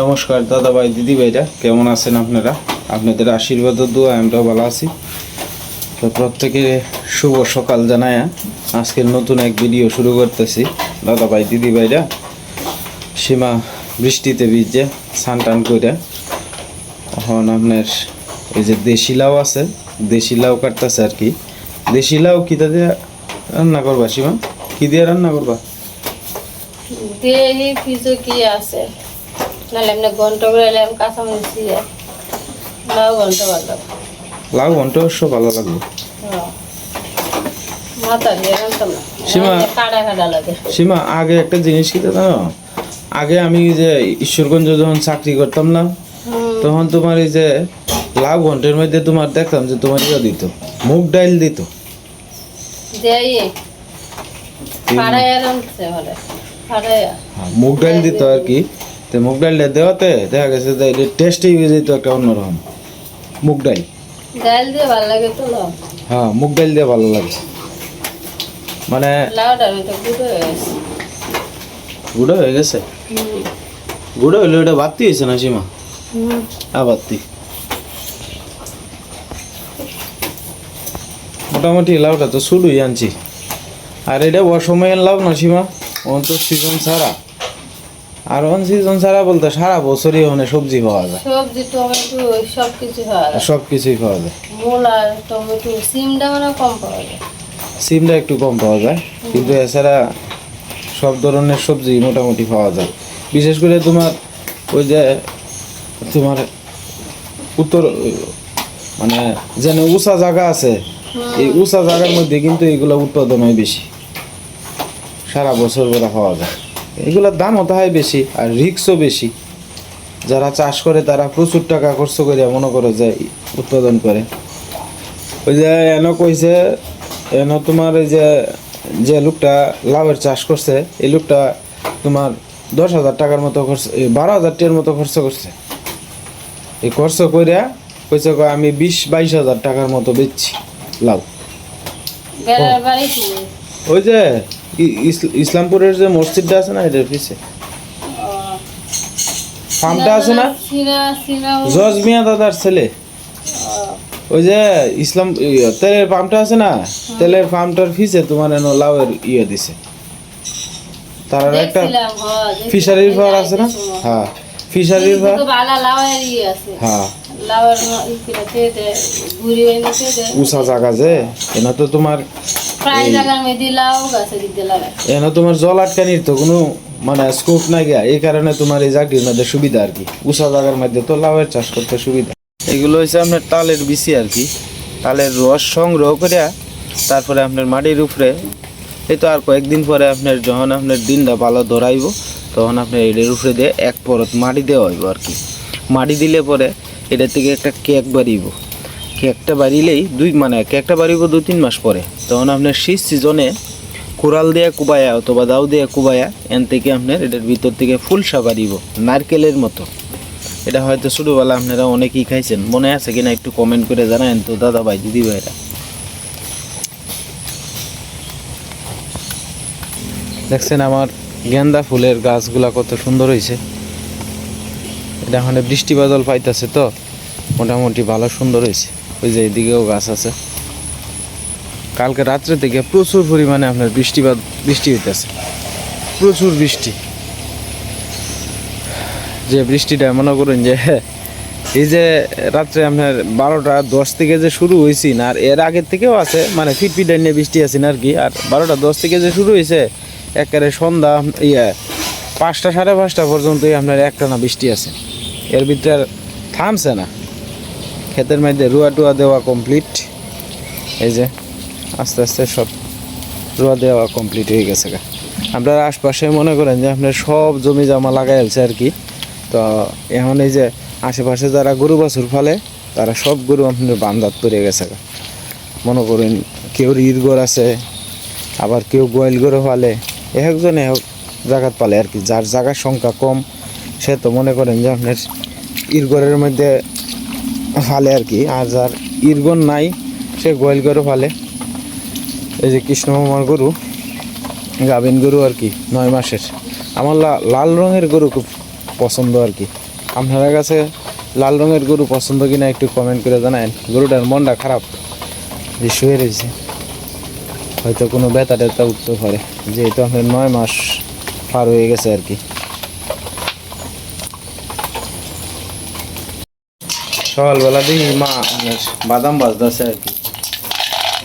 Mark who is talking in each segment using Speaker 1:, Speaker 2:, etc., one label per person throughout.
Speaker 1: নমস্কার দাদা ভাই দিদি ভাইরা কেমন আছেন আপনারা? আপনাদের আশীর্বাদ দোয়া, আমরাও ভালো আছি। তো প্রত্যেকে শুভ সকাল জানায়। আজকের নতুন এক ভিডিও শুরু করতেছি। দাদা ভাই দিদি ভাইরা সীমা বৃষ্টিতে ভিজে স্নান টান করে এখন আপনার এই যে দেশি লাউ আছে, দেশি লাউ কাটতেছে আর কি। দেশি লাউ কিতা দিয়ে রান্না করবা, সীমা? কি দিয়ে রান্না করবা?
Speaker 2: কি আছে? নাহলে এমনি ঘণ্টা করে এলাম কাঁচামরিচ দিয়ে লাউ ঘণ্টা ভালো।
Speaker 1: লাউ ঘণ্টা অবশ্য ভালো লাগবে।
Speaker 2: হ্যাঁ।
Speaker 1: সীমা- আগে একটা জিনিস কি জানো? আগে আমি যে ঈশ্বরগঞ্জ যখন চাকরি করতাম না তখন তোমার এই যে লাউ ঘন্টের মধ্যে তোমার দেখতাম যে তোমার ইয়ে দিত মুগ ডাইল দিত। হ্যাঁ, মুগ ডাইল দিত আর কি। তো মুগ ডাইলটা দেওয়াতে দেখা গেছে যে টেস্টই হয়ে যেত একটা অন্যরকম। মুগ ডাইল
Speaker 2: ডাল দিয়ে ভালো লাগে তো
Speaker 1: হ্যাঁ মুগ ডাইল দিয়ে ভালো লাগে। মানে
Speaker 2: গুঁড়ো হয়ে গেছে।
Speaker 1: গুঁড়ো হয়ে গেছে?
Speaker 2: হুম,
Speaker 1: গুঁড়ো হইলে ওটা বাড়তি হয়েছে না সীমা। আবাত্তি মোটামুটি লাউটা তো শুরুই আনছি। আর এটা অসময়ের লাউ না সীমা? ওন তো সিজন ছাড়া। আর অন সিজন ছাড়া বলতে সারা বছরই ওখানে সবজি পাওয়া যায়।
Speaker 2: সবজি টমেটো সব কিছু খাওয়া যায়।
Speaker 1: সব কিছুই পাওয়া যায়।
Speaker 2: মূলা টমেটো সিমটা মানে কম পাওয়া যায়।
Speaker 1: সিমটা একটু কম পাওয়া যায় কিন্তু এছাড়া সব ধরনের সবজি মোটামুটি পাওয়া যায়। বিশেষ করে তোমার ওই যে তোমার উত্তর মানে যেন উঁচা জায়গা আছে এই উঁচা জায়গার মধ্যে কিন্তু এগুলো উৎপাদন হয় বেশি। সারা বছর বেলা পাওয়া যায়। এগুলোর দাম হতে হয় বেশি আর রিক্সও বেশি। যারা চাষ করে তারা প্রচুর টাকা খরচ করে মনে করো যে উৎপাদন করে। ওই যে এন কইছে এন তোমার এই যে যে লোকটা লাভের চাষ করছে এই লোকটা তোমার দশ হাজার টাকার মতো খরচ বারো হাজার টাকার মতো খরচ করছে। এই খরচ কইরা কইছে আমি বিশ বাইশ হাজার টাকার মতো বেচছি লাভ ওই যে ইসলামপুরের যে মসজিদটা আছে না এটার পিছে ফার্মটা আছে না? জজ মিয়া দাদার ছেলে। ওই যে ইসলাম তেলের পাম্পটা আছে না? তেলের পাম্পটার ফিসে তোমার এনো লাউয়ের ইয়ে দিছে। তার আর একটা
Speaker 2: হ্যাঁ।
Speaker 1: ফিশারির ঘর আছে না? হ্যাঁ ফিশারির
Speaker 2: লাউয়ের ইয়ে।
Speaker 1: হ্যাঁ। উষা জায়গা যে এনা তো তোমার। এনা তোমার জল আটকানির তো কোনো মানে স্কোপ নাই গা। এই কারণে তোমার এই চাকরির মধ্যে সুবিধা আর কি। উষা জায়গার মধ্যে তো লাউয়ের চাষ করতে সুবিধা। এগুলো হচ্ছে আপনার তালের বিচি আর কি। তালের রস সংগ্রহ করে তারপরে আপনার মাটির উপরে এই তো আর কয়েকদিন পরে আপনার যখন আপনার দিনটা ভালো ধরাইব তখন আপনার এটার উপরে দিয়ে এক পরত মাটি দেওয়া হইব আর কি। মাটি দিলে পরে এটা থেকে একটা কেক বাড়িব। কেকটা বাড়িলেই দুই মানে কেকটা বাড়িব দুই, তিন মাস পরে। তখন আপনার শীত সিজনে কোরাল দিয়ে কুবায়া অথবা দাউ দিয়ে কুবায়া, এন থেকে আপনার এটার ভিতর থেকে ফুলসা বাড়িব, নারকেলের মতো। এটা হয়তো ছোটোবেলা আপনারা অনেকেই খাইছেন। মনে আছে কিনা একটু কমেন্ট করে জানায়েন তো দাদা ভাই দিদি ভাইরা দেখছেন আমার গেন্দা ফুলের গাছগুলা কত সুন্দর হয়েছে এখন বৃষ্টি বাদল পাইতেছে তো, মোটামুটি ভালো সুন্দর হয়েছে। ওই যে এদিকেও গাছ আছে। কালকে রাত্রে থেকে প্রচুর পরিমাণে আপনার বৃষ্টিপাত বৃষ্টি হইতেছে। প্রচুর বৃষ্টি। যে বৃষ্টিটা মনে করেন যে, এই যে রাত্রে আপনার বারোটা দশ থেকে যে শুরু হয়েছি না, আর এর আগের থেকেও আছে মানে ফিটফিট নিয়ে বৃষ্টি আছে না আর কি, আর বারোটা দশ থেকে যে শুরু হয়েছে একেবারে সন্ধ্যা ইয়ে পাঁচটা সাড়ে পাঁচটা পর্যন্তই আপনার একটানা বৃষ্টি আছে। এর ভিতরে থামছে না। ক্ষেতের মধ্যে রুয়া টুয়া দেওয়া কমপ্লিট এই যে, আস্তে আস্তে সব রোয়া দেওয়া কমপ্লিট হয়ে গেছে গা। আপনার আশপাশে মনে করেন যে আপনার সব জমি জমা লাগাই আছে আর কি। তো এখন এই যে আশেপাশে যারা গরু বাছুর ফেলে, তারা সব গরু আপনার বান্দাত পড়ে গেছে গা। মনে করেন কেউ ঈদগর আছে, আবার কেউ গোয়াল গরু ফালে। একজন এক জায়গাত পালে আর কি, যার জায়গার সংখ্যা কম সে তো মনে করেন যে আপনার ঈদগরের মধ্যে ফালে আর কি। আর যার ঈদগর নাই, সে গোয়াল গরু ফালে। এই যে কৃষ্ণ মামার গরু, গাভিন গরু আর কি, নয় মাসের। আমার লাল রঙের গরু খুব পছন্দ আর কি। আপনার কাছে লাল রঙের গরু পছন্দ কিনা একটু কমেন্ট করে জানায় গরুটার মনটা খারাপ, যে শুয়ে রয়েছে। হয়তো কোনো ব্যথা ট্যাথা উঠতে পারে। যেহেতু আপনার নয় মাস পার হয়ে গেছে আর কি। সকালবেলা দেখি মা বাদাম বাজতেছে আর কি।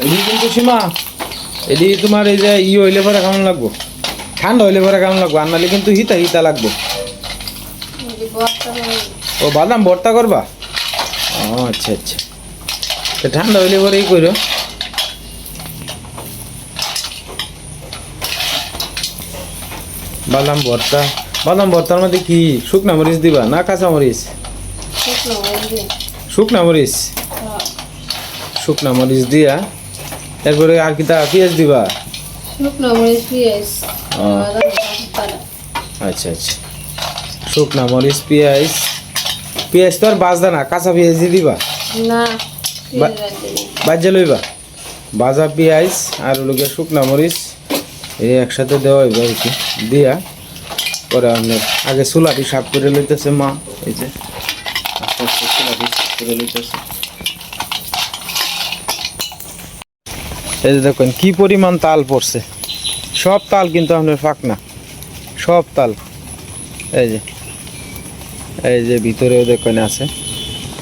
Speaker 1: এদিকে কিন্তু সীমা এদিকে তোমার এই যে ই হইলে পরে কেমন লাগবো? ঠান্ডা হইলে পরে কেমন লাগবো? আর কিন্তু হিতা হিতা লাগবো। ও, বাদাম ভর্তা করবা? ও আচ্ছা আচ্ছা। তো ঠান্ডা হইলে পরে ই করো। বাদাম ভর্তা। বাদাম ভর্তার মধ্যে কি শুকনা মরিচ দিবা না কাঁচা মরিচ?
Speaker 2: শুকনো
Speaker 1: মরিচ
Speaker 2: হ্যাঁ।
Speaker 1: শুকনা মরিচ দিয়া। এরপরে আর কি তা পেঁয়াজ দিবা?
Speaker 2: শুকনো মরিচ পেঁয়াজ
Speaker 1: আচ্ছা আচ্ছা। শুকনা মরিচ পেঁয়াজ। পেঁয়াজ তো আর বাজদা না কাঁচা পেঁয়াজ দিয়ে দিবা?
Speaker 2: না
Speaker 1: বা-
Speaker 2: পেঁয়াজ বাদ দিবি।
Speaker 1: বাজ্যা লইবা? ভাজা পেঁয়াজ আর ওগুলোকে শুকনা মরিচ এই একসাথে দেওয়া হইবে আর কি। দিয়া পরে আপনার আগে চুলাটি সাফ করে লইতেছে মা এই যে। এই যে দেখুন, কি পরিমাণ তাল পড়ছে। সব তাল কিন্তু আপনার ফাঁক না সব তাল। এই যে এই যে ভিতরেও দেখুন আছে,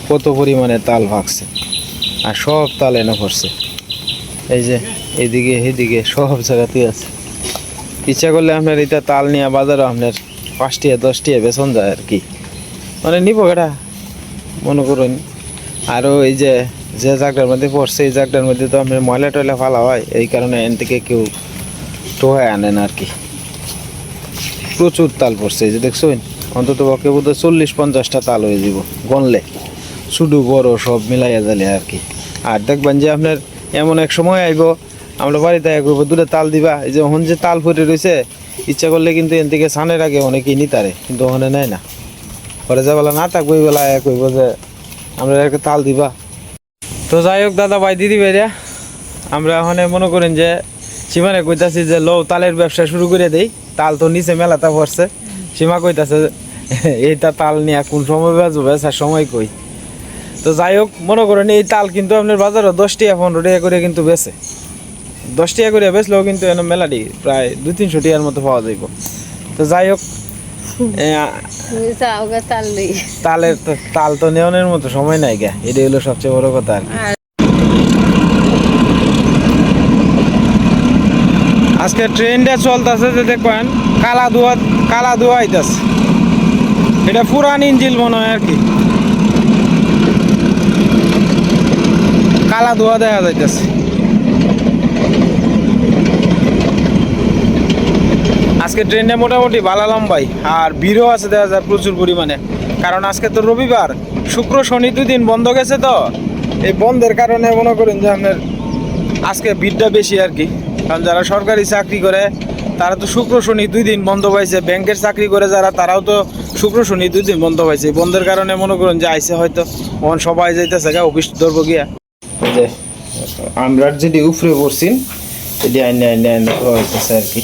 Speaker 1: কত পরিমাণে তাল ভাগছে আর সব তাল এনে পড়ছে। এই যে এইদিকে এইদিকে সব জায়গাতেই আছে। ইচ্ছা করলে আপনার এটা তাল নিয়ে বাজারও আপনার পাঁচটিয়া, দশটিয়া বেতন যায় আর কি। মানে নিব এটা মনে করুন। আরও এই যে যে জায়গাটার মধ্যে পড়ছে, এই জায়গাটার মধ্যে তো আপনার ময়লা টয়লা ফালা হয়, এই কারণে এন থেকে কেউ টোহায় আনেন আর কি প্রচুর তাল পড়ছে, এই যে দেখছেন? অন্তত পক্ষে বোধ চল্লিশ পঞ্চাশটা তাল হয়ে যাব গনলে। শুধু বড় সব মিলাইয়া জালে আর কি আর দেখবেন যে আপনার এমন এক সময় আইব, আমরা বাড়িতে এক করব দূরে তাল দিবা। এই যে ওখান যে তাল ফুটে রয়েছে ইচ্ছা করলে কিন্তু এন থেকে সানের আগে অনেকেই নিতারে, কিন্তু ওখানে নেয় না। পরে যা বেলা, না থাকব বেলা কইব যে, আমরা একটা তাল দিবা। তো যাই হোক, দাদা ভাই, দিদি ভাইরা, আমরা ওখানে মনে করেন যে, সীমানে কইতাছি যে লো তালের ব্যবসা শুরু করে দেই। তাল তো নিচে মেলাটা পড়ছে। সীমা কইতাছে এইটা তাল নিয়ে কোন সময় বেচবো বেচার সময় কই? তো যাই হোক, মনে করেন এই তাল কিন্তু আপনার বাজারে দশ টাকা, পনেরো টাকা করে কিন্তু বেচে। দশ টাকা করে বেচলেও কিন্তু এনে মেলাটি প্রায় দু তিনশো টাকার মতো পাওয়া যাইব। তো যাই হোক তালের তাল তো নেওয়ানোর মতো সময় নাই গে। এটাই হলো সবচেয়ে বড় কথা আর কি। আজকে ট্রেনটা চলতেছে যে দেখবেন কালা ধোয়া কালা ধোয়া আইতাছে। এটা পুরান ইঞ্জিল মনে হয় আর কি। কালা ধোয়া দেখা যাইতেছে। আজকে ট্রেনটা মোটামুটি ভালো লম্বাই আর ভিড়ও আছে দেখা যায় প্রচুর পরিমাণে। কারণ আজকে তো রবিবার, শুক্র, শনি দুই দিন বন্ধ গেছে তো। এই বন্ধের কারণে মনে করেন যে আপনার আজকে ভিড়টা বেশি আর কি। কারণ যারা সরকারি চাকরি করে, তারা তো শুক্র, শনি দুই দিন বন্ধ পাইছে। ব্যাংকের চাকরি করে যারা, তারাও তো শুক্র, শনি দুই দিন বন্ধ পাইছে। বন্ধের কারণে মনে করেন যে আইসে হয়তো ওখান সবাই যাইতেছে গা, অফিস ধরবো গিয়া। যে, আমরা যেটি উপরে পড়ছি, এটি আইনে আইনে আইনে হইতেছে আর কি।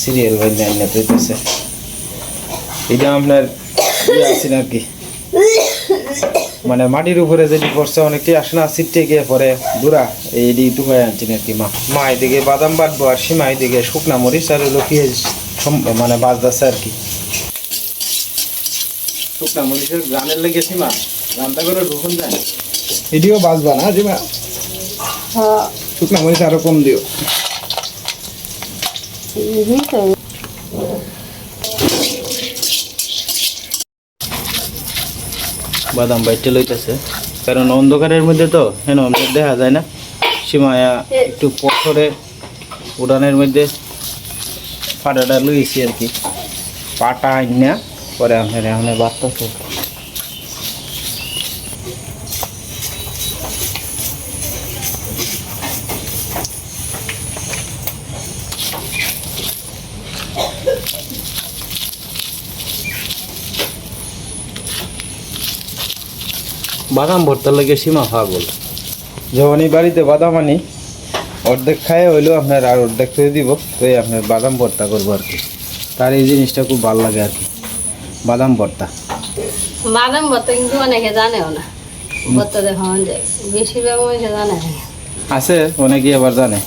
Speaker 1: সিরিয়াল ভাই আইনে আইনে হইতেছে এটা আপনার আছেন আর কি মানে মাটির উপরে যেটি পড়ছে অনেকটি আসে না সিটে গিয়ে পরে দূরা এইটি টুকাই আনছেন আর কি মা? মা এদিকে বাদাম বাটবো আর সীমা এদিকে শুকনা মরিচ আর হলো পেঁয়াজ মানে বাজদাছে আর কি। শুকনা মরিচের গানের লেগে সীমা গানটা করে ঢুকুন যায় এটিও বাজবা না সীমা?
Speaker 2: হ্যাঁ।
Speaker 1: শুকনা মরিচ আরও কম দিও।
Speaker 2: তো
Speaker 1: বাদাম বাইটে লইতেছে। কারণ অন্ধকারের মধ্যে তো, হেন দেখা যায় না। সীমায়া একটু পথরে উড়ানের মধ্যে পাটাটা লইছি আর কি। পাটা আইনা, পরে আপনার এখন বাড়তেছে। বাদাম ভর্তার লাগে সীমা পাগল। যখনই বাড়িতে বাদাম আনি অর্ধেক খায় হইলেও আপনার আর অর্ধেক করে দিব তো এই আপনার বাদাম ভর্তা করব আর কি। তার এই জিনিসটা খুব ভালো লাগে আর কি। বাদাম ভর্তা।
Speaker 2: বাদাম ভর্তা কিন্তু অনেকে জানেও না। ভর্তা দেখা যায় বেশিরভাগ মানুষে জানে।
Speaker 1: আছে অনেকে আবার জানে।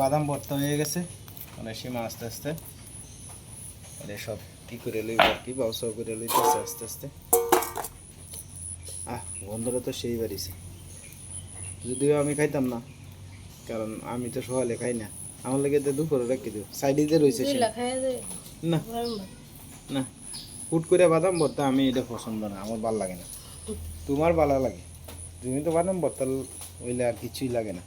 Speaker 1: বাদাম ভর্তা হয়ে গেছে। মানে সীমা আস্তে আস্তে। এটা সব কি করে লইব আর কি বাউসাও করে লইতেছে আস্তে আস্তে। আহ গন্ধটা তো সেই বাড়িছে যদিও আমি খাইতাম না কারণ আমি তো সকালে খাই না। আমার লেগে তো দুপুরে রেখে দিও। সাইডে যে রয়েছে না। না। হুট করে বাদাম ভর্তা আমি এটা পছন্দ না আমার ভালো লাগে না। তোমার ভালো লাগে? তুমি তো বাদাম ভর্তা হইলে আর কিছুই লাগে না।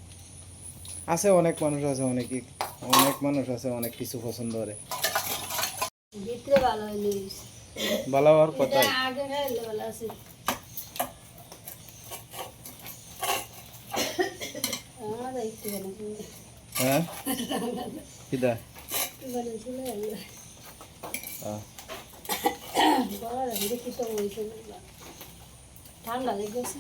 Speaker 1: আছে অনেক মানুষ আছে অনেকে অনেক মানুষ আছে অনেক কিছু পছন্দ করে।
Speaker 2: ভালো
Speaker 1: হওয়ার। হ্যাঁ কিদা?
Speaker 2: না। ঠান্ডা লেগেছে।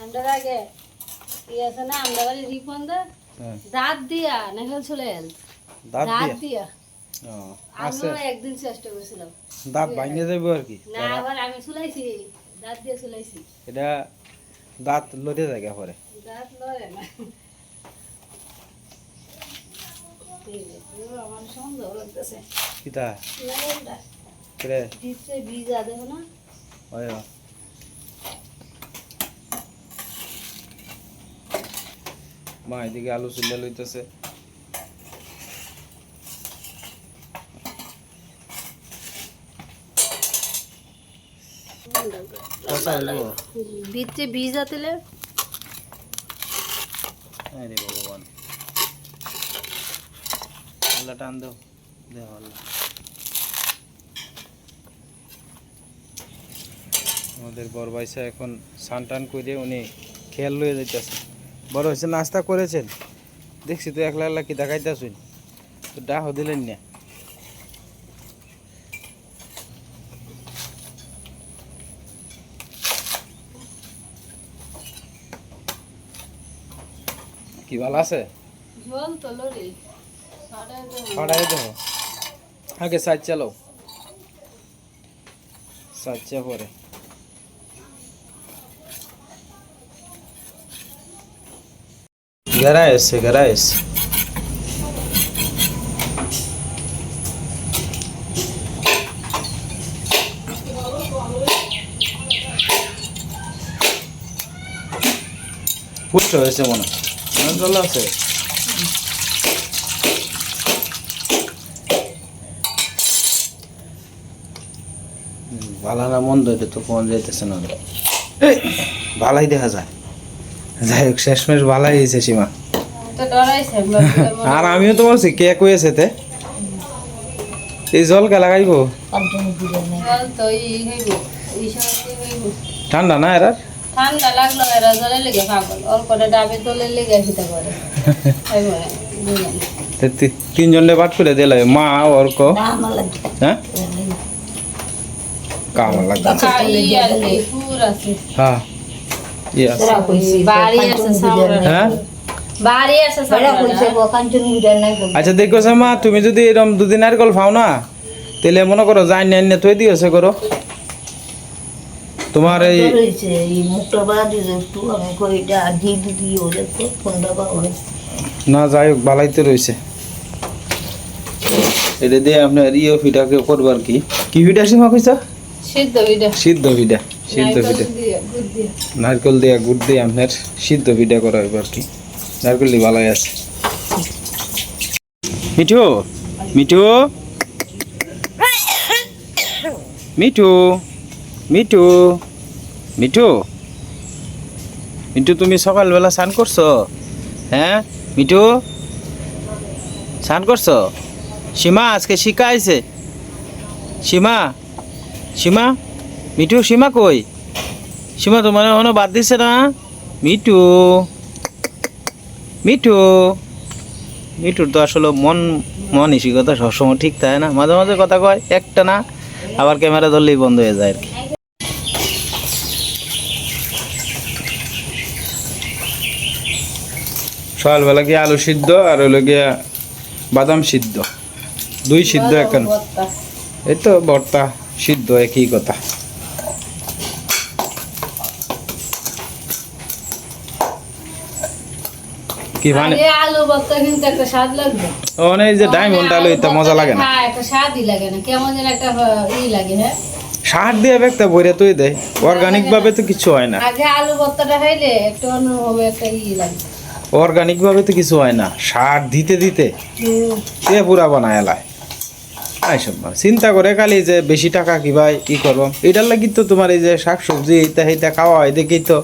Speaker 2: ঠান্ডার আগে ই আছে না আমরা বাড়ি রিপন দা
Speaker 1: হ্যাঁ।
Speaker 2: দাঁত দিয়া নেখাল চলে এল।
Speaker 1: দাঁত দিয়া? ও,
Speaker 2: একদিন চেষ্টা করেছিলাম।
Speaker 1: দাঁত ভাঙে যাবে আর কি?
Speaker 2: না আবার আমি চুলাইছি দাঁত দিয়ে চুলাইছি।
Speaker 1: এটা দাঁত লড়ে জায়গা পরে।
Speaker 2: দাঁত লড়ে না। আমার সন্দেহ লাগতেছে।
Speaker 1: কিতা?
Speaker 2: লেবেলটা, ভিজা দেবো না?
Speaker 1: ওই মা এদিকে আলু চুলে লইতেছে। কষা
Speaker 2: ভিতরে ভিজা তেলে
Speaker 1: আরে ভগবান। আল্লাহ টান দাও দেও আল্লাহ। আমাদের বড় ভাইসা এখন স্নান টান করে উনি খেয়াল লয়ে যাইতেছে। বড় হয়েছে নাস্তা করেছেন। দেখছি তো একলা একলা কি দেখাইতেছুন। তো ডাহ দিলেন না। কি ভালো আছে?
Speaker 2: সাড়ে
Speaker 1: দেবো। আগে সাইড চালো সাইড চা পরে। গেরা এসছে গেরা এসছে পুষ্ট হয়েছে মনে মনে জল আছে ভালো না মন্দ এটা তো কোন যাইতেছে না ভালাই দেখা যায়। যাই হোক শেষমেশ ভালাই হয়েছে সীমা। আর আমিও তো বলছি কে কয়েছে তে। এই জল কে লাগাইবো?
Speaker 2: জল
Speaker 1: ঠান্ডা না এরা
Speaker 2: ঠান্ডা লাগল এরা জলে লেগে পাগল অল্পটা ডাবে তোলে লেগে সেটা করে। হইব না, বুঝলেন।
Speaker 1: তে তি- তিনজনে বাট করে দিলে মা অর্ক হ্যাঁ? কামা লাগবে
Speaker 2: খাই আর কি, ফুর আছে।
Speaker 1: হ্যাঁ। আচ্ছা দেখো মা তুমি যদি এরকম দুদিন আর কল ফাও না তাহলে মনে করো যাই নিয়ে নিয়ে তুই দিয়েছে করো তোমার এই না যাই হোক বালাইতে রয়েছে এটা দিয়ে আপনার ইয়ে ফিটাকে করবার কি কি ফিটা সীমা কইছ
Speaker 2: সিদ্ধ বিটা।
Speaker 1: সিদ্ধ ফিটা সিদ্ধ
Speaker 2: দিয়ে।
Speaker 1: নারকেল দিয়ে গুড় দিয়ে আপনার সিদ্ধ ফিটা করা হইব আর কি। নারকেল দিয়ে ভালোই আছে। মিঠু মিঠু। মিঠু মিঠু মিঠু। মিঠু তুমি সকালবেলা স্নান করছ? হ্যাঁ মিঠু? স্নান করছ? সীমা আজকে শিখাইছে সীমা সীমা? মিঠু সীমা কই সীমা তোমার এখনও বাদ দিছে না মিঠু মিঠু মিঠুর তো আসলে মন মন কথা সবসময় ঠিক থাকে না মাঝে মাঝে কথা কয় একটা না আবার ক্যামেরা ধরলেই বন্ধ হয়ে যায় আর কি সকালবেলা গিয়ে আলু সিদ্ধ আর হলো গিয়া বাদাম সিদ্ধ দুই সিদ্ধ এখন। এই তো ভর্তা সিদ্ধ একই কথা কি মানে?
Speaker 2: আলু ভর্তা কিন্তু একটা স্বাদ লাগবে।
Speaker 1: ওখানে যে ডায়মন্ড আলু এটা মজা লাগে না?
Speaker 2: হ্যাঁ একটা স্বাদই লাগে না কেমন যেন একটা ই লাগে হ্যাঁ।
Speaker 1: সার দিয়ে একটা বইরে তুই দেয় অর্গানিক ভাবে তো কিছু হয় না।
Speaker 2: আগে আলু ভর্তাটা খাইলে একটু অন্যরকম একটা ই লাগে।
Speaker 1: অর্গানিক ভাবে তো কিছু হয় না সার দিতে দিতে। কে পুরা বানায় এলায়। চিন্তা করে খালি যে বেশি টাকা কি ভাই কি করব? এটার লাগি তো তোমার এই যে শাক সবজি খাওয়া হয় দেখি তো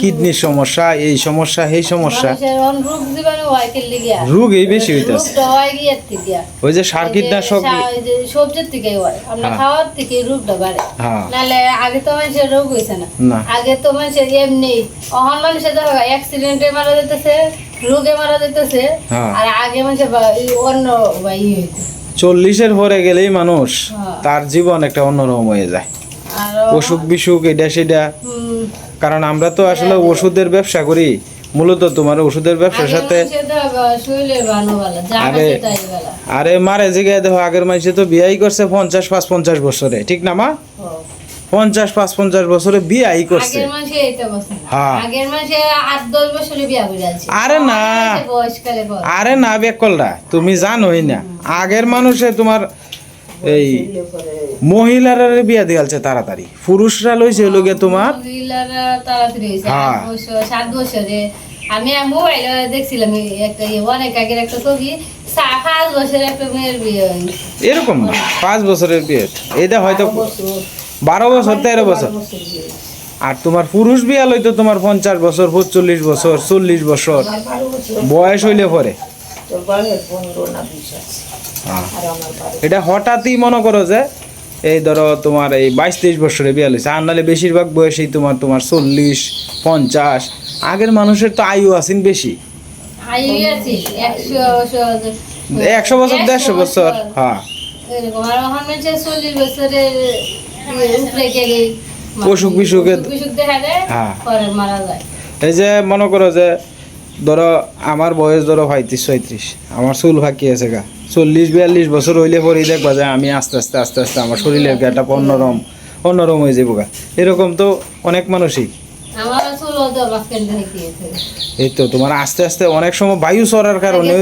Speaker 1: কিডনির সমস্যা এই সমস্যা এই সমস্যা।
Speaker 2: রোগ
Speaker 1: এই বেশি হইতেছে। ওই যে সার কীটনাশক
Speaker 2: সবজির থেকে হয়। আমরা। খাওয়ার থেকে রোগটা বাড়ে।
Speaker 1: হ্যাঁ।
Speaker 2: নাহলে আগে তো মানুষের রোগ না। আগে তো মানুষের এমনি অহন মানুষের দেখো অ্যাক্সিডেন্টে মারা যেতেছে রোগে মারা যেতেছে
Speaker 1: হ্যাঁ।
Speaker 2: আর আগে মানুষের অন্য
Speaker 1: চল্লিশের পরে গেলেই মানুষ। তার জীবন একটা অন্যরকম হয়ে যায়। অসুখ বিসুখ এটা সেটা কারণ আমরা তো আসলে ওষুধের ব্যবসা করি। মূলত তোমার ওষুধের ব্যবসার সাথে আরে- আরে মারে জিগায় দেখো আগের মানুষে তো বিয়াই করছে পঞ্চাশ পাঁচ পঞ্চাশ বছরে ঠিক না মা? পঞ্চাশ পাঁচ পঞ্চাশ বছরে বিয়াই করছে।
Speaker 2: মাসে
Speaker 1: হ্যাঁ।
Speaker 2: মাসে
Speaker 1: আরে না। আরে না বেকলরা তুমি জানোই না। আগের মানুষে তোমার এই মহিলারা বিয়া দিয়ালছে তাড়াতাড়ি। পুরুষরা লইছে হলো গিয়ে তোমার
Speaker 2: মহিলারা তাড়াতাড়ি হয়েছে
Speaker 1: হ্যাঁ।
Speaker 2: সাত বছরে। আমি মোবাইলে দেখছিলাম একটা অনেক আগের একটা ছবি পাঁচ বছর একটা মেয়ের বিয়ে
Speaker 1: এরকম না পাঁচ বছরের বিয়ে। এটা হয়তো বারো বছর তেরো বছর। আর তোমার পুরুষ বিয়া লইতো তোমার পঞ্চাশ বছর পঁচল্লিশ বছর চল্লিশ বছর। বয়স হইলে পরে। এটা হঠাৎই মনে করো যে এই ধরো তোমার এই বাইশ তেইশ বছরে বিয়া লইছে আর নাহলে বেশিরভাগ বয়সেই তোমার তোমার চল্লিশ পঞ্চাশ। আগের মানুষের তো আয়ু আছেন বেশি।
Speaker 2: একশো বছর
Speaker 1: দেড়শো বছর হ্যাঁ। অসুখ বিসুখে- হ্যাঁ। এই যে মনে করো যে ধরো আমার বয়স ধরো পঁয়ত্রিশ ছয়ত্রিশ। আমার চুল ফাঁকি আছে গা। চল্লিশ বিয়াল্লিশ বছর হইলে পরেই দেখবা যে আমি আস্তে আস্তে আস্তে আস্তে আমার শরীরের একটা অন্যরম অন্যরম হয়ে যাব গা। এরকম তো অনেক মানুষই। এই তো তোমার আস্তে আস্তে অনেক সময় বায়ু চড়ার কারণে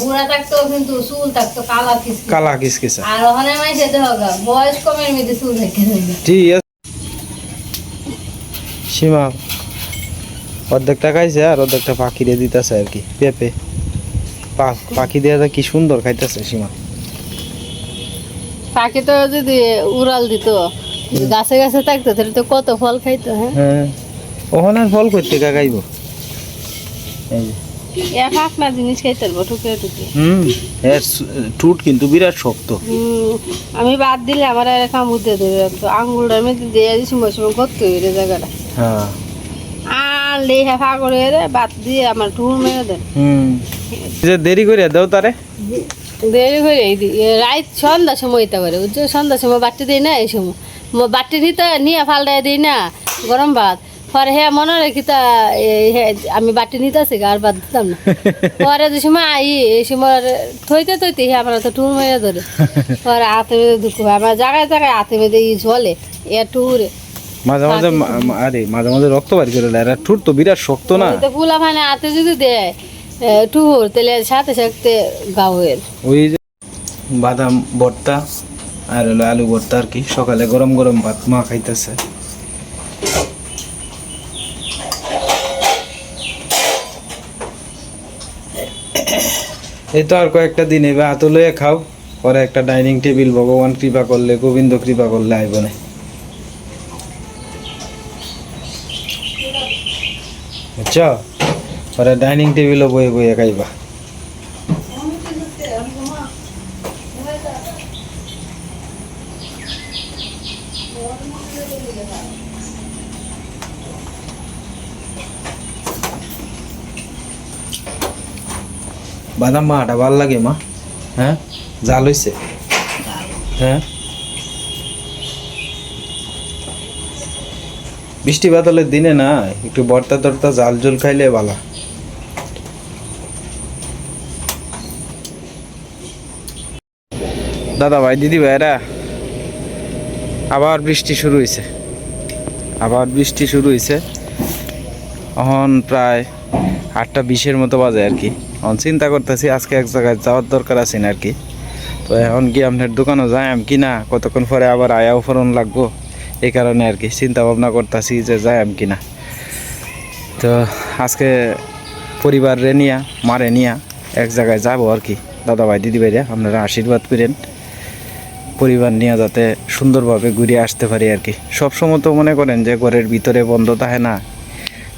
Speaker 2: বুড়া থাকতো কিন্তু চুল থাকতো কালা কিসকি
Speaker 1: কালা কিসকিসা
Speaker 2: আর ওখানে মাইসে দেখো বয়স কমের মধ্যে চুল থেকে
Speaker 1: ঠিক আছে। সীমা অর্ধেকটা খাইছে আর অর্ধেকটা পাখি দিয়ে দিতেছে আর কি পেঁপে। পাখি দিয়ে কি সুন্দর খাইতেছে সীমা।
Speaker 2: পাখি তো যদি উড়াল দিত গাছে গাছে থাকতো তাহলে তো কত ফল খাইতো হ্যাঁ?
Speaker 1: হ্যাঁ। ওখানে ফল করতে গাইব এই যে।
Speaker 2: এক জিনিস খাইতে পারব টুকে টুকে
Speaker 1: হুম এর ঠুট কিন্তু বিরাট শক্ত।
Speaker 2: হুম, আমি বাদ দিলে আমার আর কামড় দিয়ে দিছি মৌসুমে করতে জায়গাটা।
Speaker 1: হ্যাঁ।
Speaker 2: আর লেহা ফা করে বাদ দিয়ে আমার টুর মেরে দেন
Speaker 1: যে দেরি করে দাও তারে।
Speaker 2: দেরি করে রাত সন্ধ্যার সময় এটা করে বুঝছ? সন্ধ্যার সময় বাটি দিই না এই সময়। বাটি নিতে নিয়ে ফালটাই দিই না গরম ভাত। পরে হ্যাঁ মনে রেখি তা আমি বাটি নিতে আসি আর বাদ দিতাম না। পরে যে সময় আই এই সময় থইতে থইতে হ্যাঁ আমার তো টুর মেরে ধরে। পরে হাতে মেরে দুঃখ। আমার জায়গায় জায়গায় হাতে মেরে ই ঝলে এ টুরে।
Speaker 1: মাঝে মাঝে আরে মাঝে মাঝে রক্ত বাড়ি করে দেয়। এরা ঠুট তো বিরাট শক্ত না।
Speaker 2: ফুলা মানে হাতে যদি দেয় তাহলে সাথে সাথে গাওয়ের
Speaker 1: ওই যে বাদাম ভর্তা আর হলো আলু ভর্তা আর কি। সকালে গরম গরম ভাত মা খাইতেছে। এই তো আর কয়েকটা দিন এবার হাত লয়ে খাও। পরে একটা ডাইনিং টেবিল ভগবান কৃপা করলে গোবিন্দ কৃপা করলে আইব না বুঝছ পরে ডাইনিং টেবিলও বয়ে বয়ে খাইবা। বাদাম মাটা ভালো লাগে মা হ্যাঁ? জাল হইছে? হ্যাঁ? বৃষ্টি বাদলের দিনে না, একটু বর্তা তর্তা জাল জল খাইলে ভালো। দাদা ভাই, দিদি ভাইরা আবার বৃষ্টি শুরু হয়েছে আবার বৃষ্টি শুরু হয়েছে এখন প্রায় আটটা বিশের মতো বাজে আর কি। এখন চিন্তা করতেছি, আজকে এক জায়গায় যাওয়ার দরকার আছে না আর কি। তো এখন কি আপনার দোকানও যাই, আমি কি না কতক্ষণ পরে আবার আয়াও ফোরন লাগবো। এই কারণে আর কি চিন্তা ভাবনা করতেছি যে যাই আমি কি না তো আজকে পরিবার রে নিয়া, মারে নিয়া এক জায়গায় যাব আর কি। দাদা ভাই দিদি ভাইরা আপনারা আশীর্বাদ করেন। পরিবার নিয়ে যাতে সুন্দরভাবে ঘুরে আসতে পারি আর কি। সবসময় তো মনে করেন যে ঘরের ভিতরে বন্ধ থাকে না।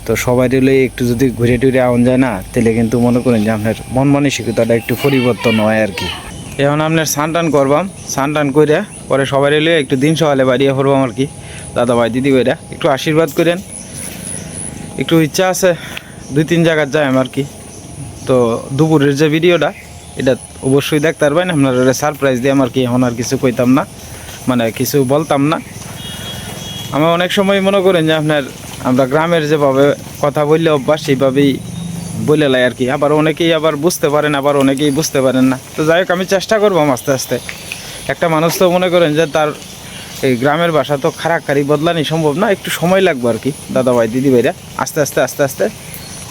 Speaker 1: তো সবাই দিলে একটু যদি ঘুরে টুরে আউন যায় না, তাহলে কিন্তু মনে করেন যে আপনার মন মানসিকতাটা একটু পরিবর্তন হয় আর কি। এখন আপনার স্নান টান করবাম স্নান টান করে পরে সবাই এলে একটু দিন সকালে বাড়িয়ে পড়বাম আর কি। দাদা ভাই দিদি ভাইরা একটু আশীর্বাদ করেন। একটু ইচ্ছা আছে দুই তিন জায়গার যাই আর কি। তো দুপুরের যে ভিডিওটা, এটা অবশ্যই দেখতে পারবেন, আপনার সারপ্রাইজ দিয়ে আমার কি, এখন আর কিছু কইতাম না মানে কিছু বলতাম না। আমি অনেক সময় মনে করেন যে আপনার, আমরা গ্রামের যেভাবে কথা বললে অভ্যাস, সেইভাবেই বলে লাই আর কি। আবার অনেকেই আবার বুঝতে পারেন, আবার অনেকেই বুঝতে পারেন না। তো যাই হোক, আমি চেষ্টা করব আস্তে আস্তে। একটা মানুষ তো মনে করেন যে তার এই গ্রামের বাসা তো খারাপ বদলানি সম্ভব না, একটু সময় লাগবে আর কি। দাদা ভাই, দিদি ভাইরা, আস্তে আস্তে আস্তে আস্তে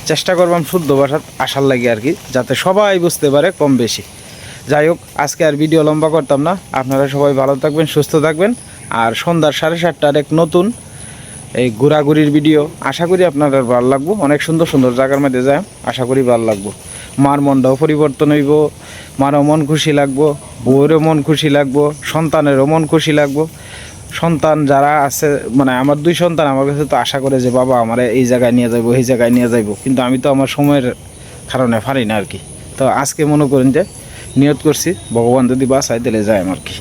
Speaker 1: চেষ্টা করবাম শুদ্ধ ভাষা আসার লাগে আর কি, যাতে সবাই বুঝতে পারে কম বেশি। যাই হোক, আজকে আর ভিডিও লম্বা করতাম না। আপনারা সবাই ভালো থাকবেন, সুস্থ থাকবেন। আর সন্ধ্যার সাড়ে সাতটার এক নতুন এই ঘোরাঘুরির ভিডিও আশা করি আপনাদের ভালো লাগবো। অনেক সুন্দর সুন্দর জায়গার মধ্যে যায়, আশা করি ভালো লাগবো। মার মনটাও পরিবর্তন হইব, মারও মন খুশি লাগবো, বউয়েরও মন খুশি লাগবো, সন্তানেরও মন খুশি লাগবো। সন্তান যারা আছে মানে আমার দুই সন্তান, আমার কাছে তো আশা করে যে বাবা আমার এই জায়গায় নিয়ে যাব এই জায়গায় নিয়ে যাইবো। কিন্তু আমি তো আমার সময়ের কারণে পারি না আর কি। তো আজকে মনে করেন যে নিয়ত করছি, ভগবান যদি বাসায় দিলে যায় আমার কি।